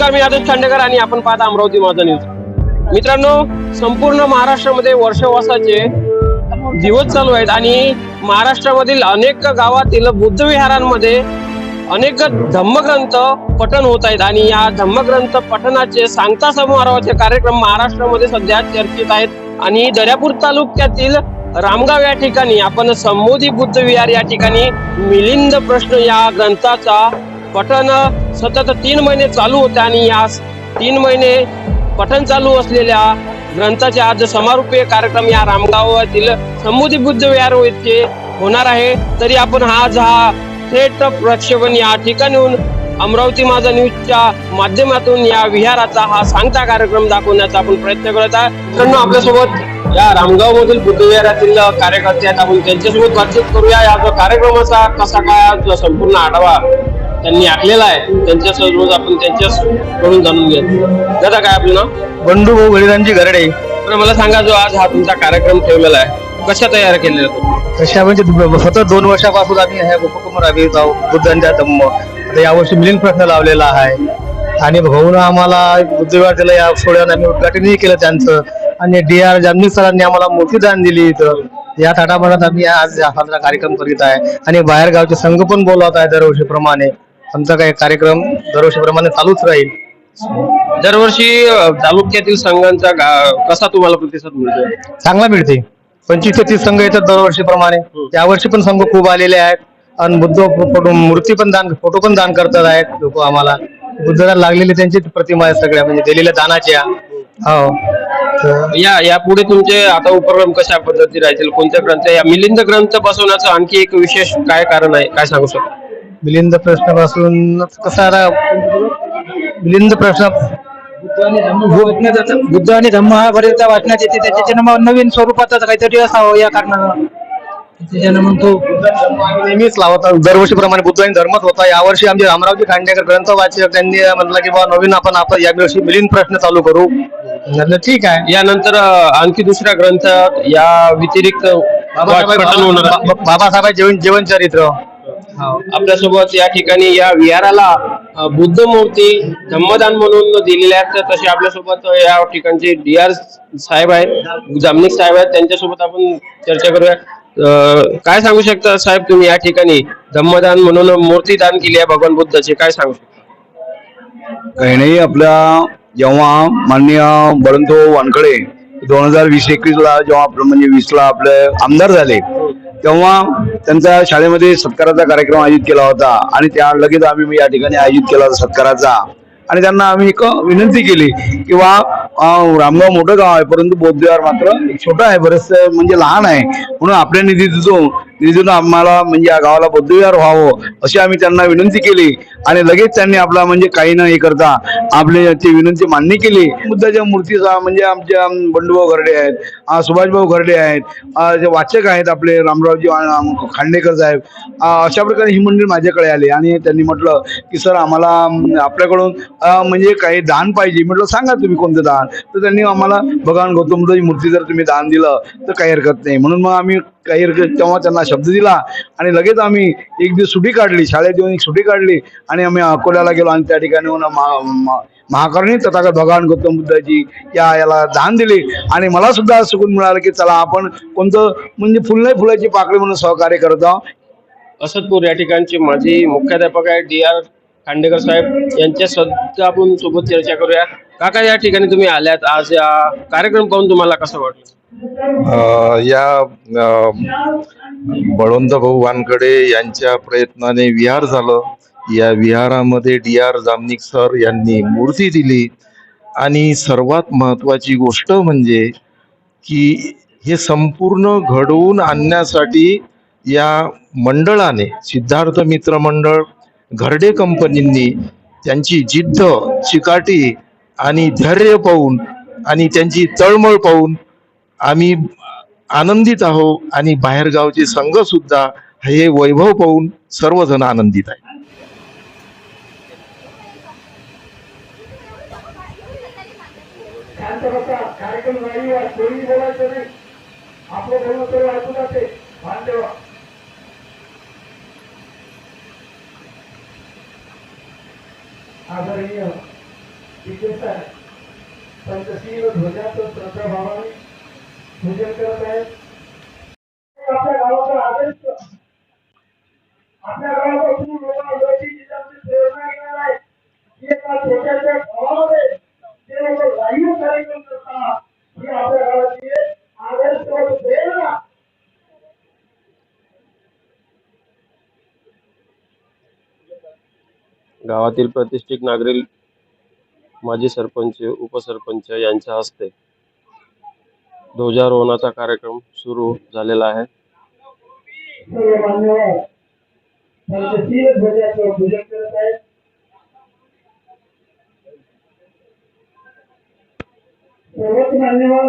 नमस्कार मी आदित्य खांडेकर आणि आपण पाहता अमरावती माझा न्यूज मित्रांनो संपूर्ण महाराष्ट्रामध्ये वर्षवासाचे दिवस चालू आहेत आणि महाराष्ट्रामधील अनेक गावातील बुद्ध विहारांमध्ये अनेक धम्मग्रंथ पठण होत आहेत आणि या धम्मग्रंथ पठणाचे सांगता समारोहाचे कार्यक्रम महाराष्ट्रामध्ये सध्या चर्चेत आहेत. आणि दर्यापूर तालुक्यातील रामगाव या ठिकाणी आपण संबोधी बुद्ध विहार या ठिकाणी मिलिंद प्रश्न या ग्रंथाचा पठण सतत तीन महिने चालू होते आणि या तीन महिने पठण चालू असलेल्या ग्रंथाचे आज समारोपीय कार्यक्रम या रामगावातील संबोधी बुद्ध विहार इथे होणार आहे. तरी आपण आज हा थेट प्रक्षेपण या ठिकाणीहून अमरावती माझा न्यूजच्या माध्यमातून या विहाराचा हा सांगता कार्यक्रम दाखवण्याचा आपण प्रयत्न करत आहे. मित्रांनो आपल्यासोबत या रामगाव मधील बुद्ध विहारातील कार्यकर्ते आहेत. आपण त्यांच्यासोबत बातचीत करूया. या कार्यक्रमाचा कसा काय संपूर्ण आढावा त्यांनी आखलेला आहे. त्यांच्यासोबत आपण त्यांच्याकडून जाणून घेऊ. दादा काय आपलं नाव? बंडू भाऊ बलिरामजी गरडे तर मला सांगा जो आज हा तुमचा कार्यक्रम ठेवलेला आहे कशा तयार केलेला तुम्ही तशा म्हणजे सतत दोन वर्षापासून आम्ही ह्या उपक्रम राबवित आहोत बुद्धांच्या धम्म आता यावर्षी मिलिंद प्रश्न लावलेला आहे. आणि भाऊनं आम्हाला बुद्धविहार दिलं या सोहळ्यानं आम्ही उद्घाटनही केलं त्यांचं. आणि डी आर जामनिक सरांनी आम्हाला मूर्तीदान दिली इथं. या थाटामाटात आम्ही आज हा कार्यक्रम करीत आहे. आणि बाहेर गावचे संघ पण बोलवत आहे दरवर्षीप्रमाणे. आमचा काही कार्यक्रम दरवर्षीप्रमाणे चालूच राहील. दरवर्षी अ, तालुक्यातील संघांचा गा- कसा तुम्हाला प्रतिसाद मिळतो चांगला मिळते. पंचवीस ते तीस संघ येतात दरवर्षीप्रमाणे. यावर्षी पण संघ खूप आलेले आहेत. आणि बुद्ध फोटो मूर्ती पण दान फोटो पण दान करतात आहेत लोक आम्हाला. बुद्धाला लागलेली त्यांची प्रतिमा आहे सगळ्या म्हणजे दिलेल्या दानाच्या. हो. तर या या पुढे तुमचे आता उपक्रम कशा पद्धती राहतील? कोणत्या ग्रंथ? या मिलिंद ग्रंथ बसवण्याचं आणखी एक विशेष काय कारण आहे? काय सांगू शकता? मिलिंद प्रश्नापासून कसा मिलिंद प्रश्न बुद्ध आणि धम्म हा बरेचदा वाचण्यात येते. त्याच्यानं मग नवीन स्वरूपाचा काहीतरी असावं या कारणानं. त्याच्यानं मग तो नेहमीच लावत आहोत. दरवर्षीप्रमाणे बुद्ध आणि धर्मच होता. यावर्षी आमचे रामरावजी खांडेकर ग्रंथ वाचक त्यांनी म्हटलं की बाबा नवीन आपण आपण या वर्षी मिलिंद प्रश्न चालू करू. ठीक आहे. यानंतर आणखी दुसऱ्या ग्रंथ या व्यतिरिक्त. बाबासाहेब बाबासाहेब जीवन जीवन चरित्र आपल्यासोबत या ठिकाणी या विहाराला बुद्ध मूर्ती धम्मदान म्हणून दिलेल्या आहेत तर तसे आपल्यासोबत या ठिकाणचे डी आर साहेब आहेत जामनिक साहेब आहेत. त्यांच्यासोबत आपण चर्चा करूया. काय सांगू शकता साहेब तुम्ही या ठिकाणी? धम्मदान म्हणून मूर्ती दान केली आहे भगवान बुद्धाची. काय सांगू शकता? काही नाही आपल्या जेव्हा माननीय बळवंत वानखडे दोन हजार वीस एकवीस ला जेव्हा म्हणजे वीस ला आपले आमदार झाले तेव्हा त्यांचा शाळेमध्ये सत्काराचा कार्यक्रम आयोजित केला होता आणि त्या लगेच आम्ही या ठिकाणी आयोजित केला होता सत्काराचा. आणि त्यांना आम्ही एक विनंती केली किंवा रामगाव मोठं गाव आहे परंतु बौद्धविहार मात्र छोटा छोटं आहे बरेच म्हणजे लहान आहे. म्हणून आपल्या निधीतून निधीतून आम्हाला म्हणजे या गावाला बुद्धविहार व्हावं अशी आम्ही त्यांना विनंती केली. आणि लगेच त्यांनी आपला म्हणजे काही न हे करता आपले ती विनंती मान्य केली. बुद्धाच्या मूर्तीचा म्हणजे आमच्या बंडूभाऊ घरडे आहेत सुभाषभाऊ घरडे आहेत जे वाचक आहेत आपले रामरावजी खांडेकर साहेब अशा प्रकारे ही मंडळी माझ्याकडे आली. आणि त्यांनी म्हटलं की सर आम्हाला आपल्याकडून म्हणजे काही दान पाहिजे. म्हटलं सांगा तुम्ही कोणतं दान? तर त्यांनी आम्हाला भगवान गौतम मूर्ती जर तुम्ही दान दिलं तर काही हरकत नाही. म्हणून मग आम्ही काही तेव्हा त्यांना शब्द दिला आणि लगेच आम्ही एक दिवस सुटी काढली शाळेत येऊन एक सुटी काढली आणि आम्ही अकोल्याला गेलो आणि त्या ठिकाणी येऊन महाकारणी तथागत भगवान गौतम बुद्धाची या याला दान दिली. आणि मला सुद्धा सुकून मिळालं की चला आपण कोणतं म्हणजे फुल नाही फुलाची पाकळी म्हणून सहकार्य करत आहोत. असदपूर या ठिकाणचे माझी मुख्याध्यापक आहे डी आर खांडेकर साहेब. यांच्या सध्या आपण सोबत चर्चा करूया. काका या ठिकाणी तुम्ही आल्यात. आज या कार्यक्रम पाहून तुम्हाला कसं वाटलं? या बळवंत भाऊ वानकडे यांच्या प्रयत्नाने विहार झालं. या विहारामध्ये डी आर जामनिक सर यांनी मूर्ती दिली. आणि सर्वात महत्वाची गोष्ट म्हणजे की हे संपूर्ण घडवून आणण्यासाठी या मंडळाने सिद्धार्थ मित्र मंडळ घरडे कंपनींनी त्यांची जिद्द चिकाटी आणि धैर्य पाहून आणि त्यांची तळमळ पाहून आम्ही आनंदित आहो आणि बाहेरगावचे संघ सुद्धा हे वैभव पाहून सर्वजण आनंदित आहे कार्यक्रम नाही कोणी बोलायचं नाही आपलं बोलणं तरी ऐकू जाते भान ठेवा आदरणीय विशेष आहे पंचशील ध्वजाचं श्रद्धाभावाने पूजन करत आहेत आपल्या गावाचा आदर्श आपल्या गावापासून लोकांना गोष्टी जिल्ह्याची प्रेरणा घेणार आहे की एका छोट्याशा गावामध्ये ते लोक लाईव्ह कार्यक्रम करतात ही आपल्या गावाची एक आदर्श व प्रेरणा गावातील प्रतिष्ठित नागरिक माजी सरपंच उपसरपंच यांच्या हस्ते ध्वजारोहणाचा कार्यक्रम सुरू झालेला आहे. सर्व मान्यवर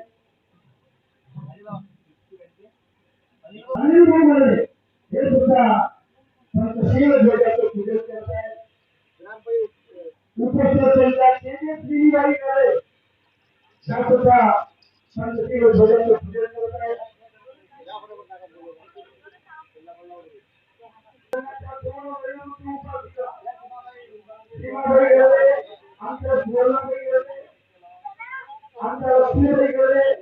पंचशील ध्वजाचं पूजन करत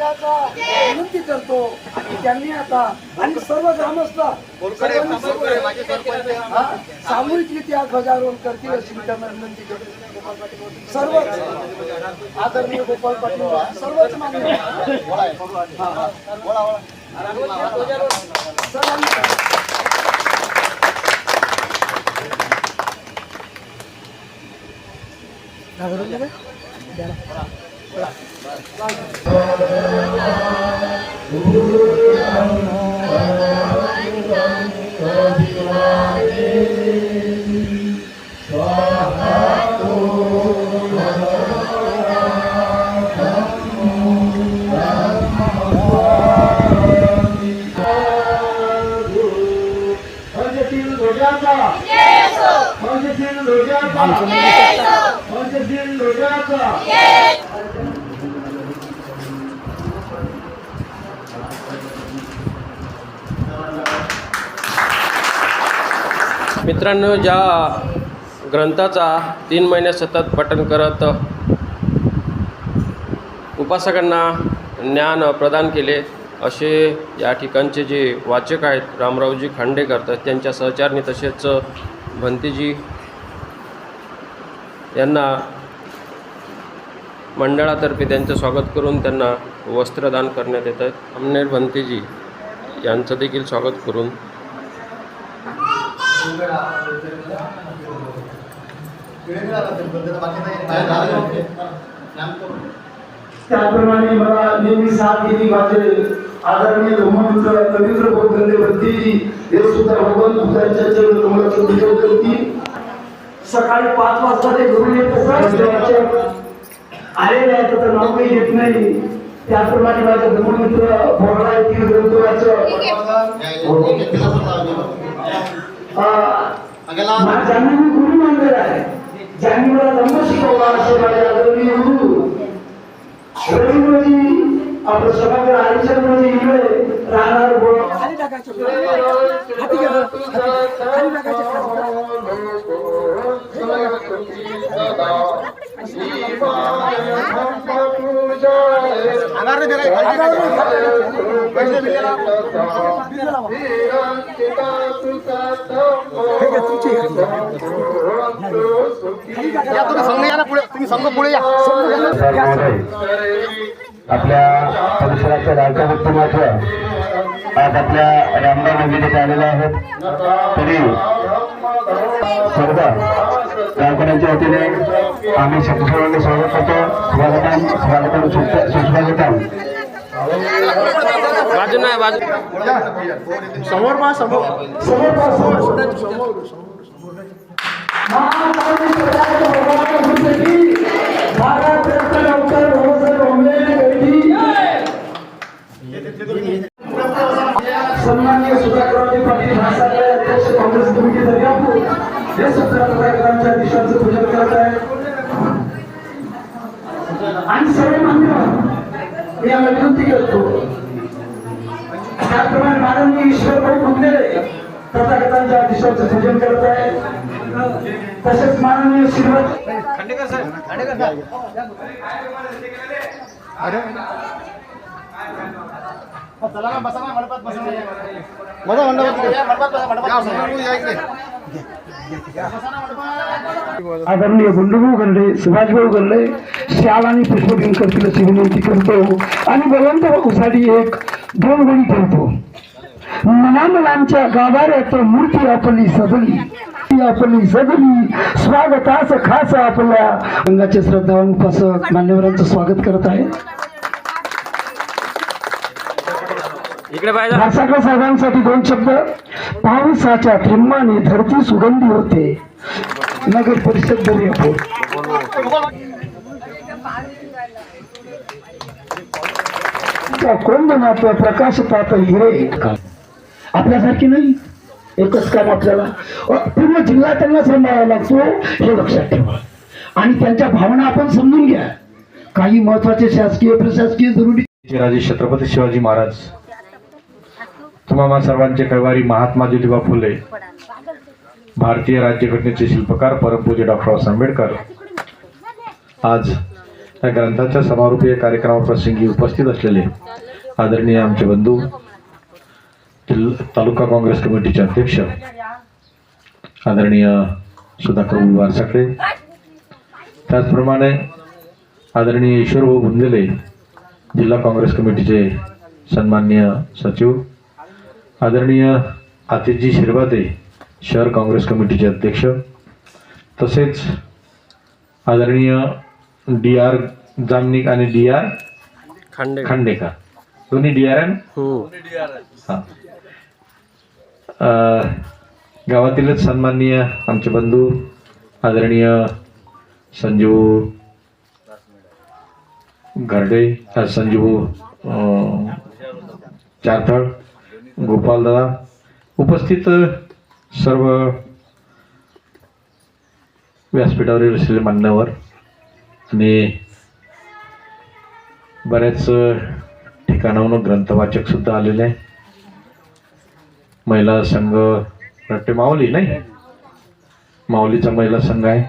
विनंती करतो. आणि त्यांनी आता आणि सर्व ग्रामस्थ हा, सामूहिकरित्या ध्वजारोहण करतील अशी मी त्यांना विनंती करतो. सर्वच आदरणीय गोपाल पाटील सर्वच मान्य हा, हा. सर्वांनी पंचशील ध्वजाचा Yes! मित्रांनो ज्या ग्रंथाचा तीन महिने सतत पठण करत उपासकांना ज्ञान प्रदान केले असे या ठिकाणचे जे वाचक आहेत रामरावजी खांडेकर तर त्यांच्या सहचारणी तसेच भंतीजी यांना मंडळातर्फे त्यांचं स्वागत करून त्यांना वस्त्रदान करण्यात येत आहेत अमनेर भंतीजी यांचं देखील स्वागत करून त्याप्रमाणे मला नेहमी साथ दिली माझे आदरणीय धर्ममित्र बोधगंडे भंतेजी हे सुद्धा भगवान बुद्धांच्या चरण कमलाचं पूजन करतील सकाळी पाच वाजता ते घरून येत असतात. आलेले आहेत तर नाव काही घेत नाही. त्याप्रमाणे माझे धर्ममित्र बोर्डा येथील ग्रंथ वाचक अं, ज्यांनी मी गुरु मानलेला आहे ज्यांनी मला धर्म शिकवला असे माझे आदरणीय गुरु रवींद्रजी आपलं सभागृह हरिचंद्रजी इंगळे राहणार बोल खाली टाकायचं हाती घ्या बरं. हाती. खाली टाकायचं Thank you. आपल्या परिसराचं राजकीय व्यक्तिमत्व आज आपल्या रामदाव नगरीत आलेले आहेत. तरी सर्व गावकऱ्यांच्या वतीने आम्ही शक्तीस्वरांनी स्वागत करतो. स्वागतम स्वागतम सुस्वा- सुस्वागतम. बाजू नाही बाजू सन्माननीय सुधाकररावजी पाटील भासाकडे अध्यक्ष काँग्रेस कमिटी दर्यापूर हे सत्तर कार्यक्रमाच्या दिशाचं पूजन करत आहे. आणि सर्व मान्य मी याला विनंती करतो. त्याप्रमाणे माननीय ईश्वरभाऊ खुंदेले तथागतांच्या दिशाचं पूजन करत आहे. तसेच माननीय श्रीमत आदरणीय गुंडभाऊ गल्ले सुभाषभाऊ गल्ले शाल आणि पुष्पगिन करतील अशी विनंती करतो आणि बलवंत उसाडी एक दोन गोळी ठेवतो. मनामलांच्या गाभाऱ्यात मूर्ती आपली सजली ती आपली सगळी स्वागतास खास आपल्या रंगाचे श्रद्धावान उपासक मान्यवरांचं स्वागत करत आहे. इकडे पाहिजे. भासाकर साहेबांसाठी दोन शब्द. पावसाच्या थेंबाने धरती सुगंधी होते. नगर परिषद दर्यापूर प्रकाश पात हिरे. आपल्यासारखी नाही. एकच काम आपल्याला. पूर्ण जिल्हा त्यांना सांभाळावा लागतो. हे लक्षात ठेवा. आणि त्यांच्या भावना आपण समजून घ्या. काही महत्त्वाचे शासकीय प्रशासकीय जरुरी राजे छत्रपती शिवाजी महाराज तुम्हाला सर्वांचे कैवारी महात्मा ज्योतिबा फुले भारतीय राज्यघटनेचे शिल्पकार परमपूज्य डॉक्टर आंबेडकर. आज या ग्रंथाच्या समारोपीय कार्यक्रमाप्रसंगी उपस्थित असलेले आदरणीय आमचे बंधू तालुका काँग्रेस कमिटीचे अध्यक्ष आदरणीय सुधाकर वारसाकडे त्याचप्रमाणे आदरणीय ईश्वरभाऊ बुंदेले जिल्हा काँग्रेस कमिटीचे सन्माननीय सचिव आदरणीय आतिशजी शिरभाते शहर काँग्रेस कमिटीचे अध्यक्ष तसेच आदरणीय डी आर जामनिक आणि डी आर खांडे खांडेकर. दोन्ही डी आर एन? हम्म. हां. अ, गावातीलच सन्माननीय आमचे बंधू आदरणीय संजीव घरडे संजीव चारथळ गोपालदादा उपस्थित सर्व व्यासपीठावरील असलेले मान्यवर आणि बऱ्याच ठिकाणाहून ग्रंथवाचक सुद्धा आलेले आहे. महिला संघ वाटते माऊली नाही? माऊलीचा महिला संघ आहे.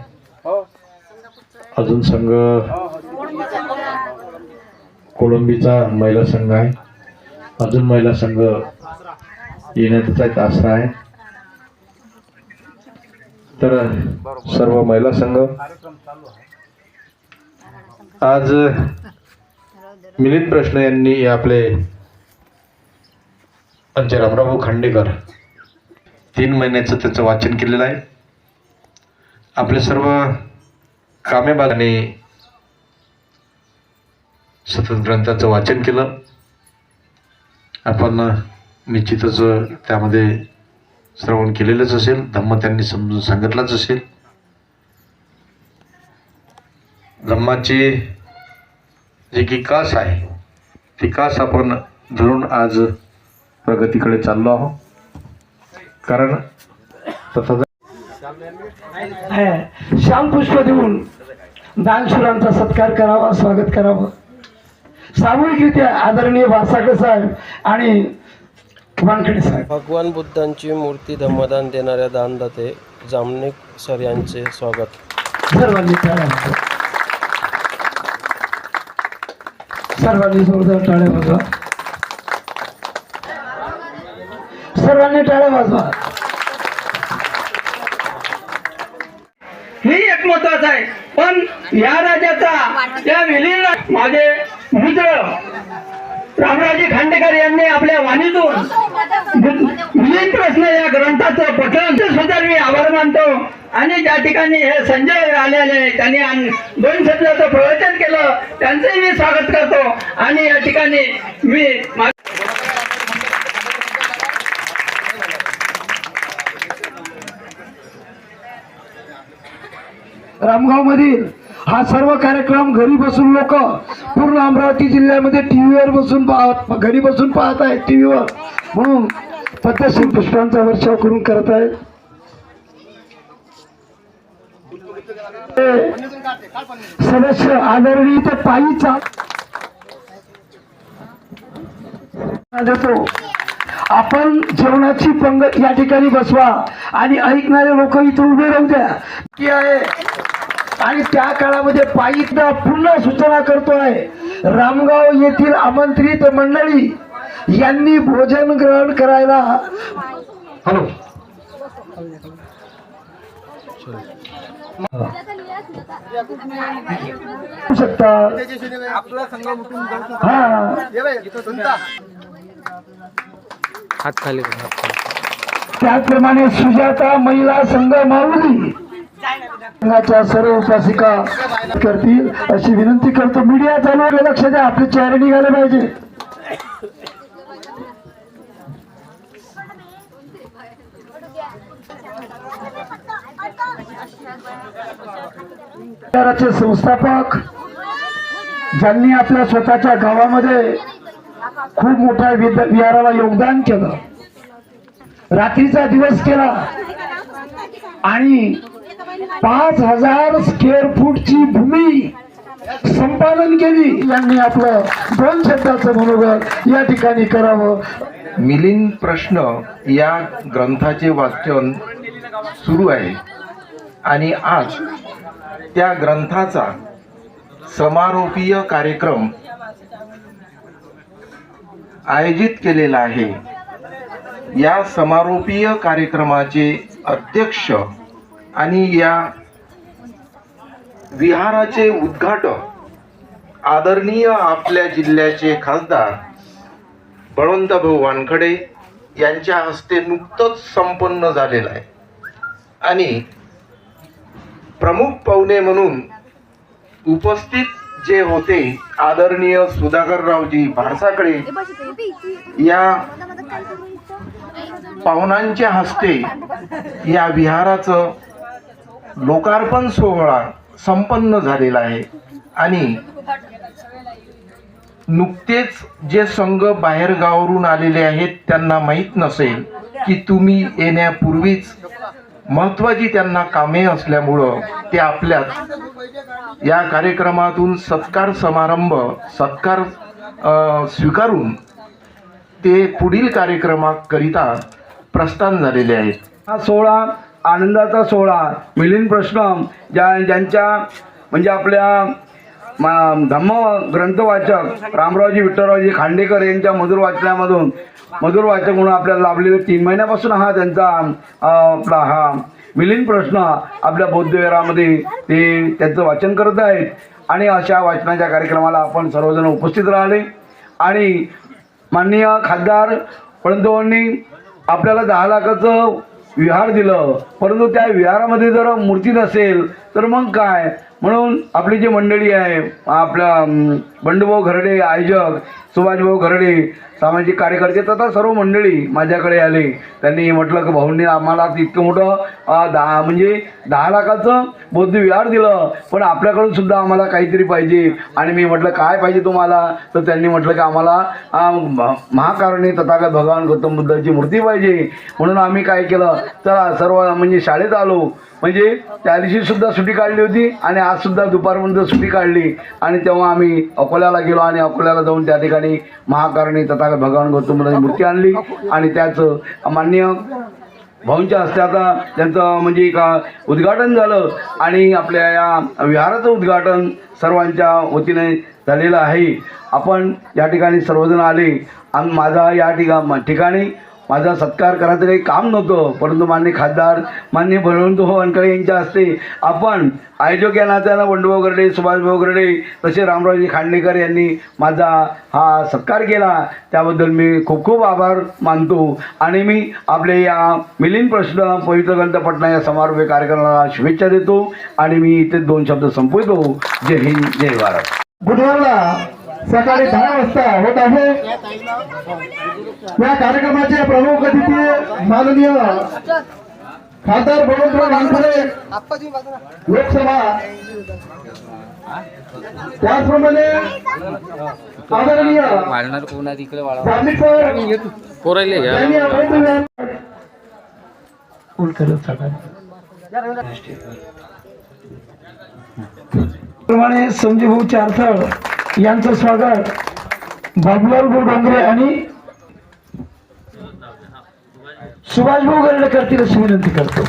अजून संघ कोळंबीचा महिला संघ आहे. अजून महिला संघ येण्याचा एक आसरा आहे. तर सर्व महिला संघ आज मिलिंद प्रश्न यांनी आपले आमचे रामराव खांडेकर तीन महिन्याचं त्याचं वाचन केलेलं आहे. आपले सर्व कामे बागाने सतत ग्रंथाचं वाचन केलं. आपण निश्चितच त्यामध्ये श्रवण केलेलंच असेल धम्म त्यांनी समजून सांगितलाच असेल. धम्माची जी की कास आहे. ती कास आपण धरून आज प्रगतीकडे चाललो आहोत. कारण तथा श्याम पुष्प देऊन दानशुरांचा सत्कार करावा स्वागत करावं. सामूहिकरित्या आदरणीय भासाकर साहेब आणि भगवान बुद्धांची मूर्ती धम्मदान देणाऱ्या दानदाते जामनिक सर यांचे स्वागत. सर्वांनी टाळ्या वाजवा. सर्वांनी जोरदार टाळ्या वाजवा. सर्वांनी टाळ्या वाजवा. ही एक महत्वाचं आहे पण या राज्याचा त्या विलीन माझे मित्र रामराजे खांडेकर यांनी आपल्या वाणीतून विलीन प्रश्न या ग्रंथाचं पठण सुद्धा मी आभार मानतो. आणि ज्या ठिकाणी हे संजय आलेले त्यांनी दोन शब्दाचं प्रवचन केलं त्यांचंही मी स्वागत करतो. आणि या ठिकाणी मी रामगाव मधील हा सर्व कार्यक्रम घरी बसून लोक पूर्ण अमरावती जिल्ह्यामध्ये टीव्हीवर बसून पाहत घरी बसून पाहत आहेत टीव्हीवर. म्हणून पद्धतशीर पुष्पांचा वर्षाव करून करत आहेत सदस्य आदरणीय ते पायी चाल देतो. आपण जेवणाची पंगत या ठिकाणी बसवा आणि ऐकणारे लोक इथे उभे राहू द्या. की आहे? आणि त्या काळामध्ये पायीतला पुन्हा सूचना करतोय. रामगाव येथील आमंत्रित मंडळी यांनी भोजन ग्रहण करायला हॅलो. शकता. हा. त्याचप्रमाणे सुजाता महिला संघ माऊली संघाच्या सर्व उपासिका करतील अशी विनंती करतो. मीडिया चालू लक्ष द्या. आपले चेहरे निघाले पाहिजे. संस्थापक ज्यांनी आपल्या स्वतःच्या गावामध्ये खूप मोठ्या विहाराला योगदान केलं रात्रीचा दिवस केला आणि पाच हजार स्क्वेअर फूटची भूमी संपादन केली. यांनी आपलं दोन शब्दाचं मनोगत या ठिकाणी करावं. मिलिंद प्रश्न या ग्रंथाचे वाचन सुरू आहे. आणि आज त्या ग्रंथाचा समारोपीय कार्यक्रम आयोजित केलेला आहे. या समारोपीय कार्यक्रमाचे अध्यक्ष आणि या विहाराचे उद्घाटक आदरणीय आपल्या जिल्ह्याचे खासदार बळवंतभाऊ वानखडे यांच्या हस्ते नुकतंच संपन्न झालेलं आहे. आणि प्रमुख पाहुणे म्हणून उपस्थित जे होते आदरणीय सुधाकररावजी भारसाकडे या पाहुणांच्या हस्ते या विहाराचं लोकार्पण सोहळा संपन्न झालेला आहे. आणि नुकतेच जे संघ बाहेर गावावरून आलेले आहेत त्यांना माहीत नसेल की तुम्ही येण्यापूर्वीच महत्वाची त्यांना कामे असल्यामुळं ते आपल्यात या कार्यक्रमातून सत्कार समारंभ सत्कार स्वीकारून ते पुढील कार्यक्रमाकरिता प्रस्थान झालेले आहेत. हा सोहळा आनंदाचा सोहळा मिलिंद प्रश्न ज्या ज्यांच्या म्हणजे आपल्या मा- धम्म ग्रंथवाचक रामरावजी विठ्ठलरावजी खांडेकर यांच्या मधुर वाचनामधून मधुर वाचक म्हणून आपल्याला लाभलेले तीन महिन्यापासून हा त्यांचा आपला हा मिलिंद प्रश्न आपल्या बौद्धविहारामध्ये ते त्यांचं वाचन करत आहेत. आणि अशा वाचनाच्या कार्यक्रमाला आपण सर्वजण उपस्थित राहिले. आणि माननीय खासदार पळंतवांनी आपल्याला दहा लाखाचं विहार दिलं. परंतु त्या विहारामध्ये जर मूर्ती नसेल तर मग काय? म्हणून आपली जी मंडळी आहे आपल्या बंडूभाऊ घरडे आयोजक सुभाषभाऊ घरडे सामाजिक कार्यकर्ते तथा सर्व मंडळी माझ्याकडे आले. त्यांनी म्हटलं की भाऊंनी आम्हाला इतकं मोठं दहा म्हणजे दहा लाखाचं बौद्धविहार दिलं पण आपल्याकडून सुद्धा आम्हाला काहीतरी पाहिजे. आणि मी म्हटलं काय पाहिजे तुम्हाला? तर त्यांनी म्हटलं की आम्हाला महाकारणी तथागत भगवान गौतम बुद्धाची मूर्ती पाहिजे. म्हणून आम्ही काय केलं तर सर्व म्हणजे शाळेत आलो. म्हणजे त्या दिवशी सुद्धा सुट्टी काढली होती आणि आज सुद्धा दुपारपर्यंत सुट्टी काढली. आणि तेव्हा आम्ही अकोल्याला गेलो आणि अकोल्याला जाऊन त्या ठिकाणी महाकारणी तथागत भगवान गौतम मूर्ती आणली आणि त्याचं मान्य भाऊंच्या हस्ते आता त्यांचं म्हणजे का उद्घाटन झालं आणि आपल्या या विहाराचं उद्घाटन सर्वांच्या वतीने झालेलं आहे. आपण या ठिकाणी सर्वजण आले आणि माझा या ठिका ठिकाणी माझा सत्कार करायचं काही काम नव्हतं. परंतु मान्य खासदार मान्य बळवंत हो वानकडे यांच्या हस्ते आपण आयोजक या नात्यानं बंडूभाऊ गर्डे सुभाषभाऊ गर्डे तसे रामरावजी खांडेकर यांनी माझा हा सत्कार केला. त्याबद्दल मी खूप खूप आभार मानतो. आणि मी आपले या मिलिंद प्रश्न पवित्र ग्रंथ पटना या समारोपी कार्यक्रमाला शुभेच्छा देतो. आणि मी इथे दोन शब्द संपवितो. जय हिंद जय भारत. बुधवारला सकाळी दहा वाजता होत आहे. या कार्यक्रमाचे प्रमुख अतिथी माननीय खासदार बळवंतराव वानखडे लोकसभा. त्याचप्रमाणे आदरणीय प्रमाणे संजीभाऊ चारथळ. यांचं स्वागत बाबुलाल भाऊ डोंगरे आणि सुभाष भाऊ गर्ड करतील अशी विनंती करतो.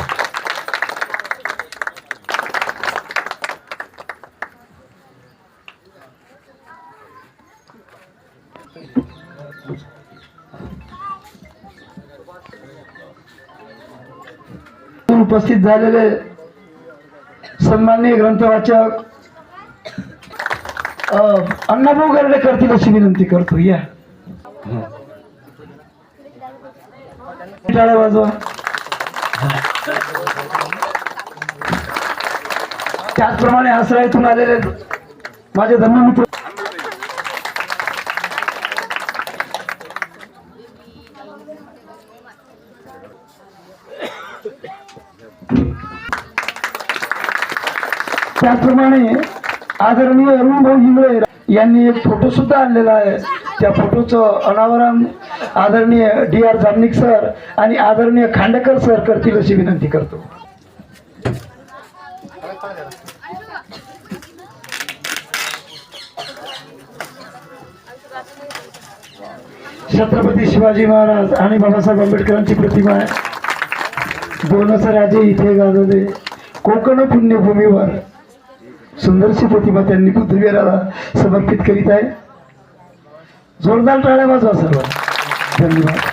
उपस्थित झालेले सन्माननीय ग्रंथवाचक अण्णाभाऊ गर्डे करतील अशी विनंती करतो या. टाळ्या वाजवा. त्याचप्रमाणे आसराईतून आलेले माझे धर्ममित्र त्याचप्रमाणे आदरणीय अरुण भाऊ हिंगळे यांनी एक फोटो सुद्धा आणलेला आहे. त्या फोटोचं अनावरण आदरणीय डी आर जामनिक सर आणि आदरणीय खांडेकर सर करतील अशी विनंती करतो. छत्रपती शिवाजी महाराज आणि बाबासाहेब आंबेडकरांची प्रतिमा आहे. दोनच राजे इथे गाजवले. कोकण पुण्यभूमीवर सुंदरशी प्रतिमा त्यांनी बुद्धवीराला समर्पित करीत आहे. जोरदार टाळ्या वाजवा सर्व धन्यवाद.